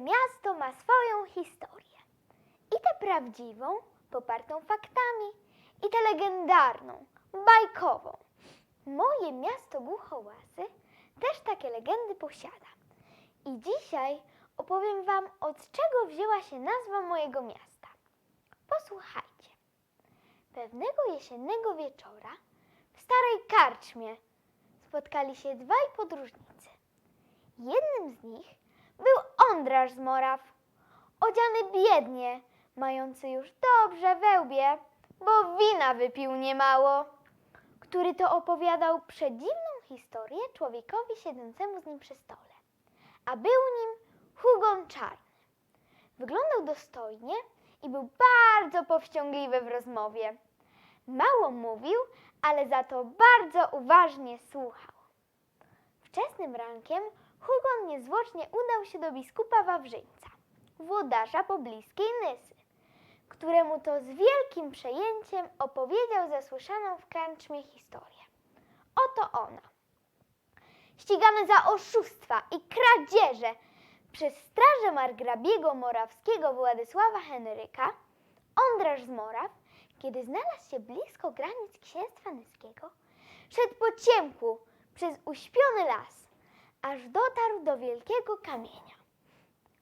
miasto ma swoją historię. I tę prawdziwą, popartą faktami, i tę legendarną, bajkową. Moje miasto Głuchołasy też takie legendy posiada. I dzisiaj opowiem Wam, od czego wzięła się nazwa mojego miasta. Posłuchajcie. Pewnego jesiennego wieczora w starej karczmie spotkali się dwaj podróżnicy. Jednym z nich był Ondraż z Moraw, odziany biednie, mający już dobrze wełbie, bo wina wypił niemało, który to opowiadał przedziwną historię człowiekowi siedzącemu z nim przy stole, a był nim Hugon Czarny. Wyglądał dostojnie i był bardzo powściągliwy w rozmowie. Mało mówił, ale za to bardzo uważnie słuchał. Wczesnym rankiem Hugon niezwłocznie udał się do biskupa Wawrzyńca, włodarza pobliskiej Nysy, któremu to z wielkim przejęciem opowiedział zasłyszaną w karczmie historię. Oto ona. Ścigany za oszustwa i kradzieże przez straże margrabiego morawskiego Władysława Henryka, Ondraż z Moraw, kiedy znalazł się blisko granic księstwa nyskiego, szedł po ciemku przez uśpiony las, aż dotarł do wielkiego kamienia.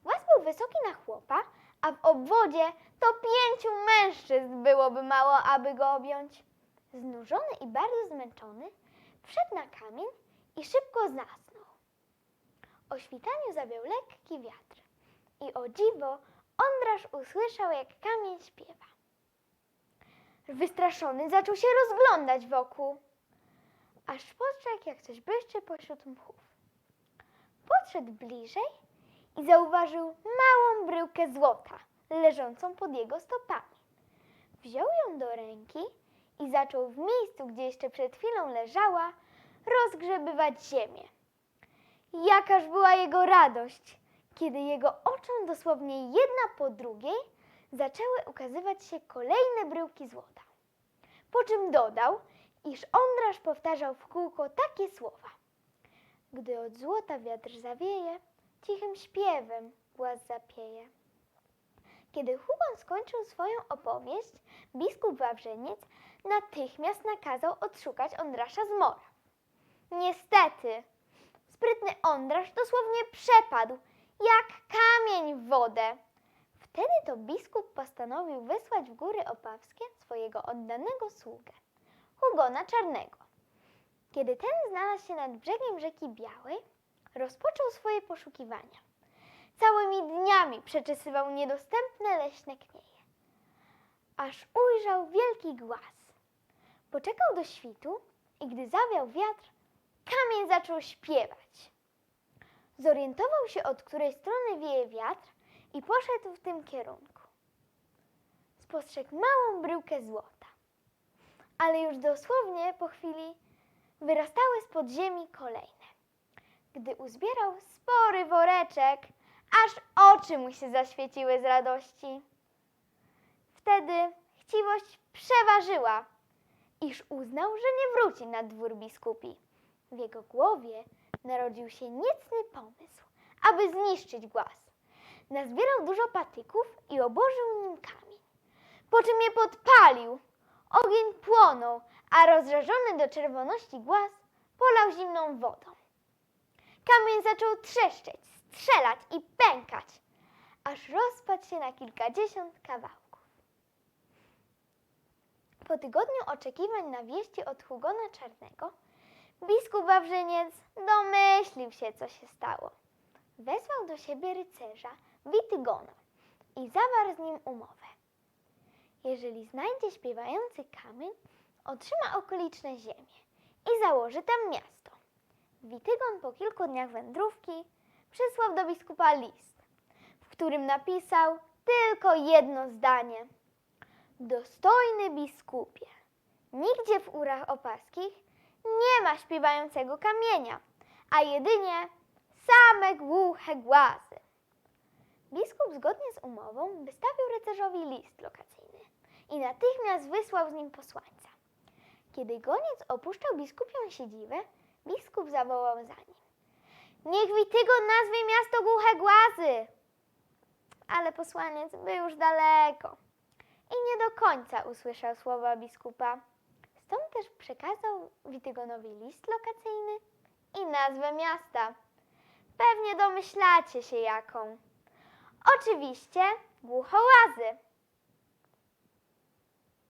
Łaz był wysoki na chłopa, a w obwodzie to pięciu mężczyzn byłoby mało, aby go objąć. Znużony i bardzo zmęczony, wszedł na kamień i szybko zasnął. O świtaniu zawiał lekki wiatr i o dziwo Ondraż usłyszał, jak kamień śpiewa. Wystraszony zaczął się rozglądać wokół, aż postrzegł, jak coś błyszczy pośród mchów. Podszedł bliżej i zauważył małą bryłkę złota leżącą pod jego stopami. Wziął ją do ręki i zaczął w miejscu, gdzie jeszcze przed chwilą leżała, rozgrzebywać ziemię. Jakaż była jego radość, kiedy jego oczom dosłownie jedna po drugiej zaczęły ukazywać się kolejne bryłki złota. Po czym dodał, iż Ondraż powtarzał w kółko takie słowa. Gdy od złota wiatr zawieje, cichym śpiewem głaz zapieje. Kiedy Hugon skończył swoją opowieść, biskup Wawrzyniec natychmiast nakazał odszukać Ondrasza z Moraw. Niestety, sprytny Ondrasz dosłownie przepadł, jak kamień w wodę. Wtedy to biskup postanowił wysłać w góry opawskie swojego oddanego sługę, Hugona Czarnego. Kiedy ten znalazł się nad brzegiem rzeki Białej, rozpoczął swoje poszukiwania. Całymi dniami przeczesywał niedostępne leśne knieje, aż ujrzał wielki głaz. Poczekał do świtu i gdy zawiał wiatr, kamień zaczął śpiewać. Zorientował się, od której strony wieje wiatr i poszedł w tym kierunku. Spostrzegł małą bryłkę złota, ale już dosłownie po chwili wyrastały z pod ziemi kolejne. Gdy uzbierał spory woreczek, aż oczy mu się zaświeciły z radości. Wtedy chciwość przeważyła, iż uznał, że nie wróci na dwór biskupi. W jego głowie narodził się niecny pomysł, aby zniszczyć głaz. Nazbierał dużo patyków i obłożył nim kamień, po czym je podpalił. Ogień płonął, a rozżarzony do czerwoności głaz polał zimną wodą. Kamień zaczął trzeszczeć, strzelać i pękać, aż rozpadł się na kilkadziesiąt kawałków. Po tygodniu oczekiwań na wieści od Hugona Czarnego, biskup Wawrzyniec domyślił się, co się stało. Wezwał do siebie rycerza Witygona i zawarł z nim umowę. Jeżeli znajdzie śpiewający kamień, otrzyma okoliczne ziemie i założy tam miasto. Witygon po kilku dniach wędrówki przysłał do biskupa list, w którym napisał tylko jedno zdanie. Dostojny biskupie, nigdzie w urach opaskich nie ma śpiewającego kamienia, a jedynie same głuche głazy. Biskup zgodnie z umową wystawił rycerzowi list lokacyjny i natychmiast wysłał z nim posłańca. Kiedy goniec opuszczał biskupią siedzibę, biskup zawołał za nim. Niech Witygon nazwie miasto głuche głazy! ale posłaniec był już daleko i nie do końca usłyszał słowa biskupa. Stąd też przekazał Witygonowi list lokacyjny i nazwę miasta. Pewnie domyślacie się jaką. Oczywiście Głuchołazy.